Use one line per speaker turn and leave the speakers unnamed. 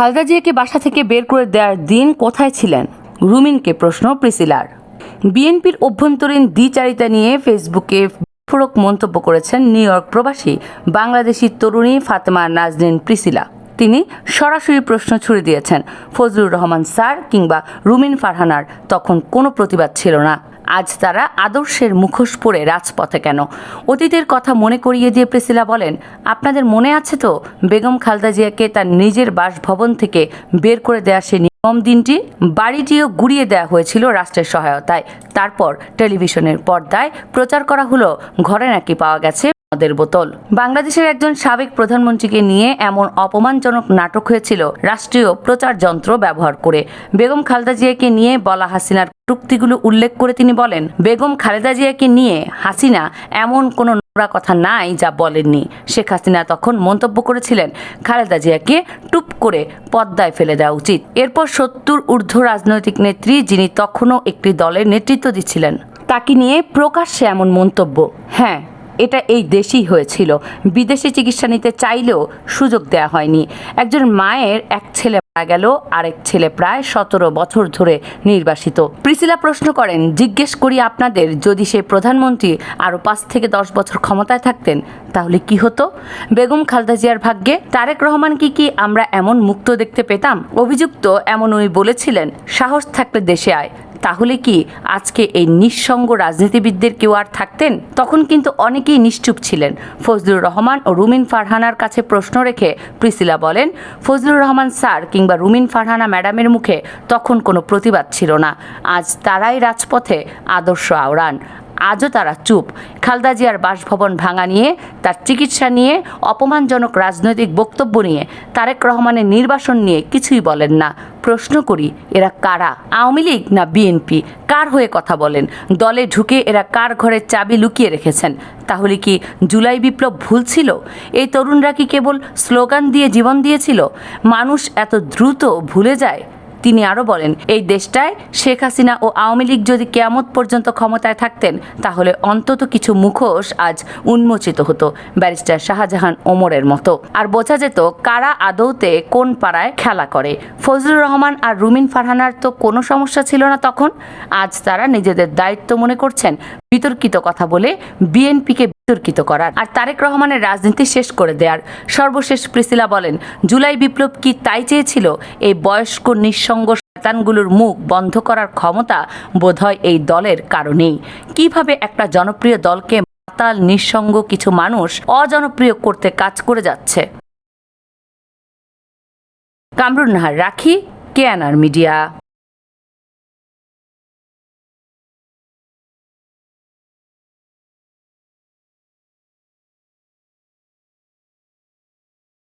খালেদা জিয়াকে বাসা থেকে বের করে দেওয়ার দিন কোথায় ছিলেন? রুমিনকে প্রশ্ন প্রিসিলার। বিএনপির অভ্যন্তরীণ দ্বিচারিতা নিয়ে ফেসবুকে বিস্ফোরক মন্তব্য করেছেন নিউ ইয়র্ক প্রবাসী বাংলাদেশি তরুণী ফাতেমা নাজরিন প্রিসিলা। তিনি সরাসরি প্রশ্ন ছুড়ে দিয়েছেন, ফজলুর রহমান স্যার কিংবা রুমিন ফারহানার, তখন কোনো প্রতিবাদ ছিল না। আজ তারা আদর্শের মুখোশ পরে রাজপথে কেন? অতীতের কথা মনে করিয়ে দিয়ে প্রেসিলা বলেন, আপনাদের মনে আছে তো, বেগম খালদা জিয়াকে তার নিজের বাসভবন থেকে বের করে দেওয়া সে নিয়ম দিনটি? বাড়িটিও গুড়িয়ে দেওয়া হয়েছিল রাষ্ট্রের সহায়তায়। তারপর টেলিভিশনের পর্দায় প্রচার করা হলো, ঘরে নাকি পাওয়া গেছে মদের বোতল। বাংলাদেশের একজন সাবেক প্রধানমন্ত্রীকে নিয়ে এমন অপমানজনক নাটক হয়েছিল রাষ্ট্রীয় প্রচার যন্ত্র ব্যবহার করে। বেগম খালেদা জিয়াকে নিয়ে বলা হাসিনার টুক্তিগুলো উল্লেখ করে তিনি বলেন, বেগম খালেদা জিয়াকে নিয়ে হাসিনা এমন কোনো নোংরা কথা নাই যা বলেননি। শেখ হাসিনা তখন মন্তব্য করেছিলেন, খালেদা জিয়াকে টুপ করে পদ্মায় ফেলে দেওয়া উচিত। এরপর সত্তর ঊর্ধ্ব রাজনৈতিক নেত্রী যিনি তখনও একটি দলের নেতৃত্ব দিচ্ছিলেন, তাকে নিয়ে প্রকাশ্যে এমন মন্তব্য। হ্যাঁ এটা এই দেশেই হয়েছিল। বিদেশে চিকিৎসা নিতে চাইলেও সুযোগ দেওয়া হয়নি। একজন মায়ের এক ছেলে মারা গেল, আরেক ছেলে প্রায় সতেরো বছর ধরে নির্বাসিত। প্রিসিলা প্রশ্ন করেন, জিজ্ঞেস করি আপনাদের, যদি সে প্রধানমন্ত্রী আরও পাঁচ থেকে দশ বছর ক্ষমতায় থাকতেন, তাহলে কি হতো? বেগম খালদা জিয়ার ভাগ্যে তারেক রহমান কি কি আমরা এমন মুক্ত দেখতে পেতাম? অভিযুক্ত এমন উনি বলেছিলেন, সাহস থাকলে দেশে আয়। তাহলে কি আজকে এই নিঃসঙ্গ রাজনীতিবিদদের কেউ আর থাকতেন? তখন কিন্তু অনেকেই নিশ্চুপ ছিলেন। ফজলুর রহমান ও রুমিন ফারহানার কাছে প্রশ্ন রেখে প্রিসিলা বলেন, ফজলুর রহমান স্যার কিংবা রুমিন ফারহানা ম্যাডামের মুখে তখন কোনো প্রতিবাদ ছিল না। আজ তারাই রাজপথে আদর্শ আওড়ান। আজও তারা চুপ। খালদা জিয়ার বাসভবন ভাঙা নিয়ে, তার চিকিৎসা নিয়ে, অপমানজনক রাজনৈতিক বক্তব্য নিয়ে, তারেক রহমানের নির্বাসন নিয়ে কিছুই বলেন না। প্রশ্ন করি, এরা কারা? আওয়ামী লীগ না বিএনপি? কার হয়ে কথা বলেন? দলে ঢুকে এরা কার ঘরের চাবি লুকিয়ে রেখেছেন? তাহলে কি জুলাই বিপ্লব ভুল ছিল? এই তরুণরা কি কেবল স্লোগান দিয়ে জীবন দিয়েছিল? মানুষ এত দ্রুত ভুলে যায়? তিনি আরও বলেন, এই দেশটায় শেখ হাসিনা ও আওয়ামী লীগ যদি কেয়ামত পর্যন্ত ক্ষমতায় থাকতেন, তাহলে অন্তত কিছু মুখোশ আজ উন্মোচিত হতো। ব্যারিস্টার শাহজাহান ওমরের মতো। আর বোঝা যেত কারা আদৌতে কোন পাড়ায় খেলা করে। ফজলুর রহমান আর রুমিন ফারহানার তো কোনো সমস্যা ছিল না তখন। আজ তারা নিজেদের দায়িত্ব মনে করছেন। বিতর্কিত কথা বলে বিএনপিকে বিতর্কিত করার। আর তারেক রহমানের রাজনীতি শেষ করে দেওয়ার সর্বশেষ প্রিসিলা বলেন, জুলাই বিপ্লব কি তাই চেয়েছিল? এই বয়স্ক নিঃসঙ্গ শয়তানগুলোর মুখ বন্ধ করার ক্ষমতা বোধহয় এই দলের কারণেই। কীভাবে একটা জনপ্রিয় দলকে মাতাল, নিঃসঙ্গ কিছু মানুষ অজনপ্রিয় করতে কাজ করে যাচ্ছে? কামরুন নাহার, রাখি কেয়ানার মিডিয়া।